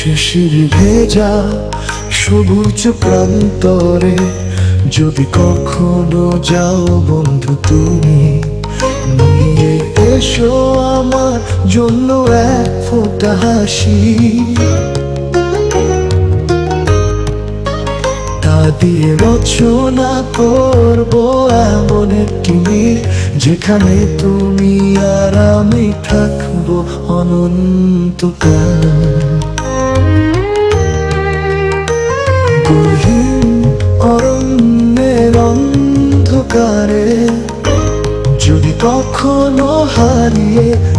শিশির ভেজা সবুজ প্রান্তরে যদি কখনো যাও বন্ধু তুমি, নিয়ে এসো আমার জন্য এক ফোঁটা হাসি। তা দিয়ে রচনা করব এমন একটি যেখানে তুমি আর আমি থাকব অনন্তকাল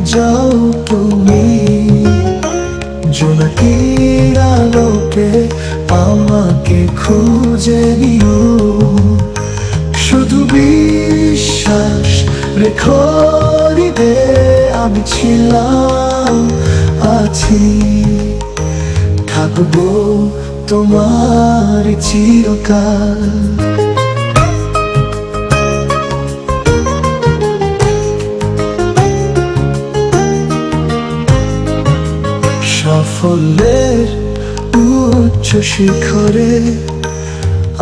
যাও তুমি। জোনাকির আলোকে আমাকে খুঁজে নিও। শুধু বিশ্বাস রেখো হৃদে আমি ছিলাম, আছি। থাকব তোমার চিরকাল। সাফল্যের উচ্চ শিখরে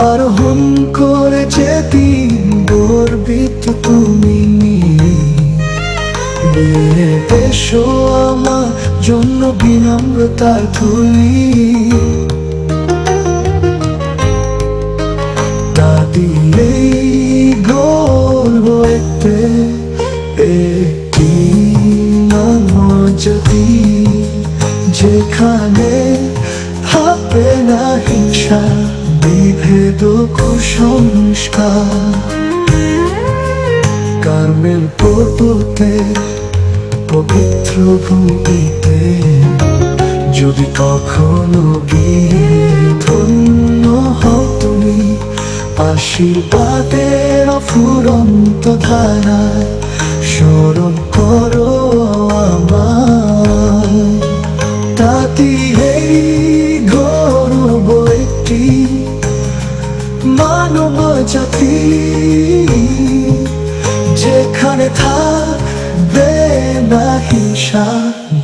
আরোহণ করে যেদিন গর্বিত তুমি এসো আমার জন্য বিনম্রতার ধুলি। বিভেদ কুসংস্কার। কার্মেল পর্বতে, পবিত্র ভূমিতে, যদি কখনো গিয়ে ধন্য হও তুমি, আশীর্বাদের অফুরন্ত ধারায় স্মরণ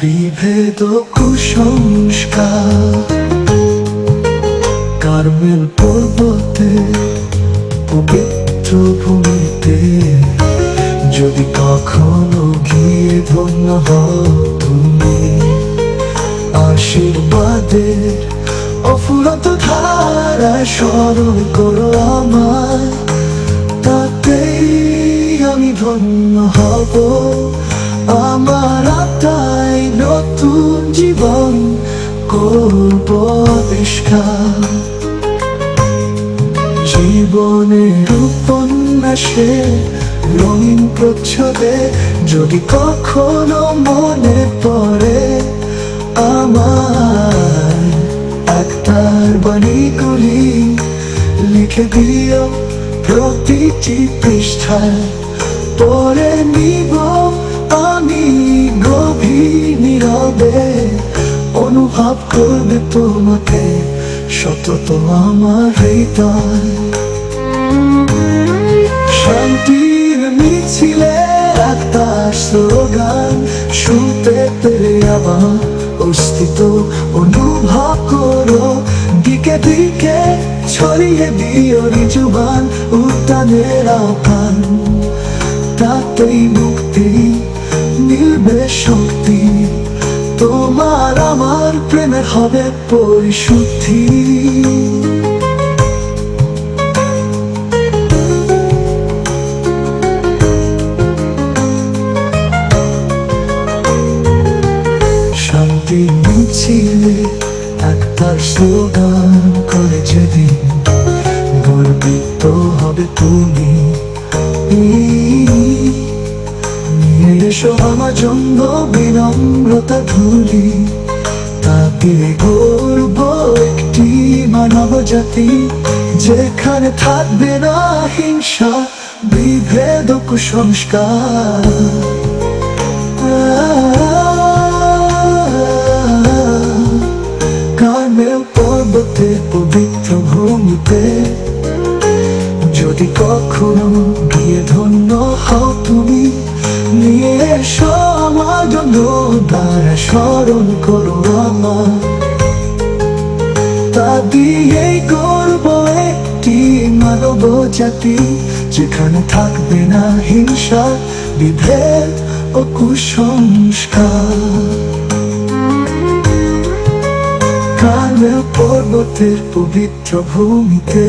বিভেদ কুসংস্কার। কার্মেল পর্বতে, পবিত্র ভূমিতে, যদি কখনো গিয়ে ধন্য হও তুমি, আশীর্বাদের অফুরন্ত ধারায় স্মরণ করো আমার তাতেই আমি ধন্য হব। আমার আত্মায় নতুন জীবন করব আবিষ্কার। জীবনের উপন্যাসে রঙিন প্রচ্ছদে, যদি কখনো মনে পড়ে আমার একটার বাণীগুলি লিখে দিও প্রতিটি পৃষ্ঠায়। পরে নিব আমি নীরবে, অনুভব করবে তোমাকে সতত আমার হৃদয়। শান্তির মিছিলে একটা স্লোগান, শুনতে পেরে আমার অস্তিত্ব অনুভব করো। দিকে দিকে ছড়িয়ে দিও রিজুবান উদ্যানের আহ্বান, তাতেই মুক্তি মিলবে শক্তি তোমার আমার প্রেমে হবে পরিশুদ্ধি। শান্তি মিছিলে একটা স্লোগান এসো আমার জন্য বিনম্রতা ধুলি। তাকে গর্ব একটি মানব জাতি যেখানে থাকবে না হিংসা, বিভেদ কুসংস্কার। কার্মেল পর্বতে পবিত্র ভূমিতে, যদি কখনো গিয়ে ধন্য হও তুমি নিয়ে জন্য দ্বারা স্মরণ করো আমার। মানবতা দিয়ে গর্ব একটি মানব জাতি যেখানে থাকবে না হিংসা, বিভেদ ও কুসংস্কার। কামেল পর্বতের পবিত্র ভূমিতে